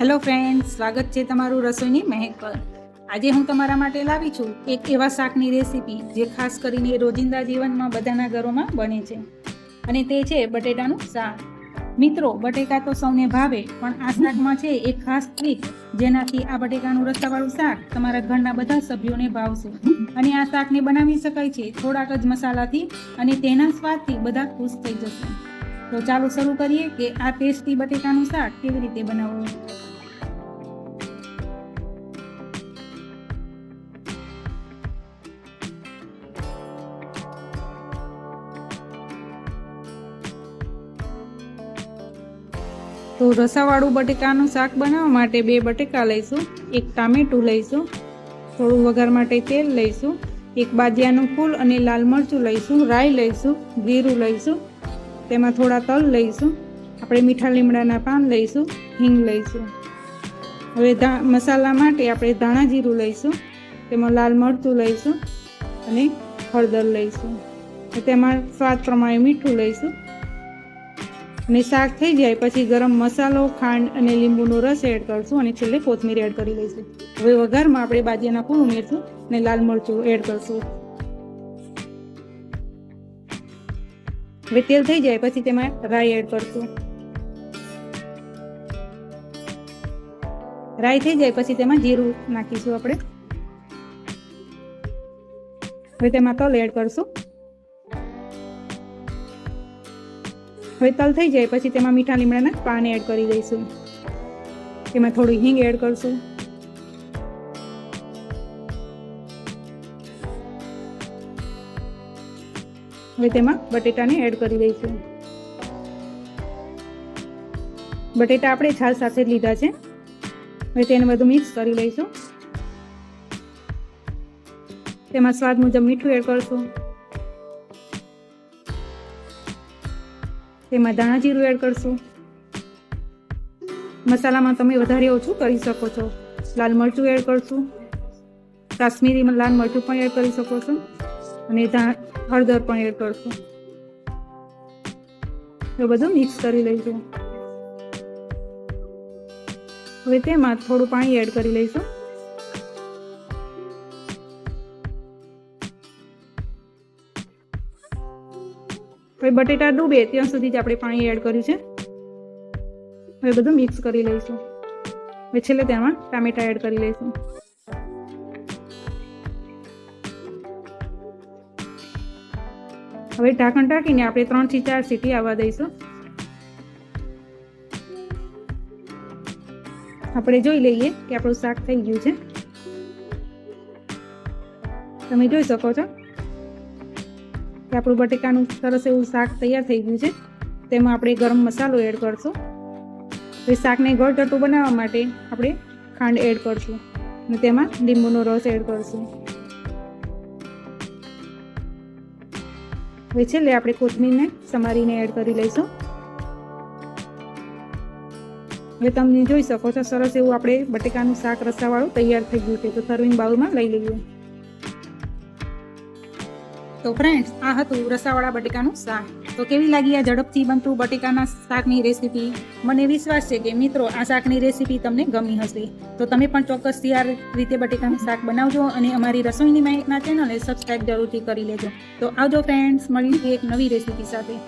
Hello friend સ્વાગત છે તમારું રસોઈની મહેક પર. આજે હું તમારા માટે લાવી છું એક એવા શાકની રેસીપી જે ખાસ કરીને રોજિંદા જીવનમાં બધાના ઘરોમાં બને છે. અને તે છે બટેટાનું શાક. મિત્રો, બટેકા તો સૌને ભાવે, પણ આ શાકમાં છે એક ખાસ ટ્રીક, જેનાથી આ બટેકાનું રસાવાળું શાક તમારા ઘરના બધા સભ્યોને ભાવશે. અને આ શાકને બનાવી શકાય છે થોડાક જ મસાલાથી અને તેના સ્વાદથી બધા ખુશ થઈ જશે. તો ચાલો શરૂ કરીએ કે આ ટેસ્ટી બટેકાનું શાક કેવી રીતે બનાવવું? તો રસાવાળું બટેકાનું શાક બનાવવા માટે બે બટેકા લઈશું, એક ટામેટું લઈશું, થોડું વઘાર માટે તેલ લઈશું, એક બાજિયાનું ફૂલ અને લાલ મરચું લઈશું, રાઈ લઈશું, જીરું લઈશું તેમાં થોડા તલ લઈશું. આપણે મીઠા લીમડાના પાન લઈશું, હિંગ લઈશું. હવે મસાલા માટે આપણે ધાણા જીરું લઈશું, તેમાં લાલ મરચું લઈશું અને હળદર લઈશું. તેમાં સ્વાદ પ્રમાણે મીઠું લઈશું. અને શાક થઈ જાય પછી ગરમ મસાલો, ખાંડ અને લીંબુનો રસ એડ કરશું અને છેલ્લે કોથમીર એડ કરી લઈશું. હવે વઘારમાં આપણે બાજીના ફૂલ ઉમેરશું અને લાલ મરચું એડ કરશું. હવે તેલ થઈ જાય, પછી તેમાં રાઈ એડ કરશું. રાઈ થઈ જાય, પછી તેમાં જીરું નાખીશું આપણે. હવે તેમાં તલ એડ કરશું. હવે તલ થઈ જાય, પછી તેમાં મીઠા લીમડાના પાન એડ કરી દઈશું. તેમાં થોડું હિંગ એડ કરશું. હવે તેમાં બટેટાને એડ કરી દઈશું. બટેટા આપણે છાલ સાથે જ લીધા છે. હવે તેને બધું મિક્સ કરી લઈશું. તેમાં સ્વાદ મુજબ મીઠું એડ કરશું. તેમાં ધાણા જીરું એડ કરશું. મસાલામાં તમે વધારે ઓછું કરી શકો છો. લાલ મરચું એડ કરશું. કાશ્મીરી લાલ મરચું પણ એડ કરી શકો છો. અને હળદર પણ એડ કરશું. એ બધું મિક્સ કરી લઈશું. હવે તેમાં થોડું પાણી એડ કરી લઈશું. હવે બટેટા ડૂબે ત્યાં સુધી જ આપણે પાણી એડ કર્યું છે. હવે બધું મિક્સ કરી લઈશું. હવે છેલ્લે તેમાં ટામેટા એડ કરી લઈશું. હવે ઢાંકણ ટાંકીને આપણે ત્રણથી ચાર સીટી આવવા દઈશું. આપણે જોઈ લઈએ કે આપણું શાક થઈ ગયું છે. તમે જોઈ શકો છો કે આપણું બટેકાનું સરસ એવું શાક તૈયાર થઈ ગયું છે. તેમાં આપણે ગરમ મસાલો એડ કરશું. હવે શાકને ગળચટું બનાવવા માટે આપણે ખાંડ એડ કરશું. અને તેમાં લીંબુનો રસ એડ કરશું. હવે છેલ્લે આપણે કોથમીરને સમારીને એડ કરી લઈશું. હવે તમે જોઈ શકો છો, સરસ એવું આપણે બટેકાનું શાક રસાવાળું તૈયાર થઈ ગયું છે. તો સર્વિંગ બાઉલમાં લઈ લઈએ. તો ફ્રેન્ડ્સ આ હતું રસાવાળા બટેકાનું શાક. તો કેવી લાગી આ ઝડપથી બનતું બટેકાના શાકની રેસીપી મને વિશ્વાસ છે કે મિત્રો, આ શાકની રેસીપી તમને ગમી હશે. તો તમે પણ ચોક્કસથી આ રીતે બટેકાનું શાક બનાવજો અને અમારી રસોઈની માહિતીના ચેનલને સબસ્ક્રાઈબ જરૂરથી કરી લેજો. તો આવજો ફ્રેન્ડ્સ મળીએ એક નવી રેસીપી સાથે.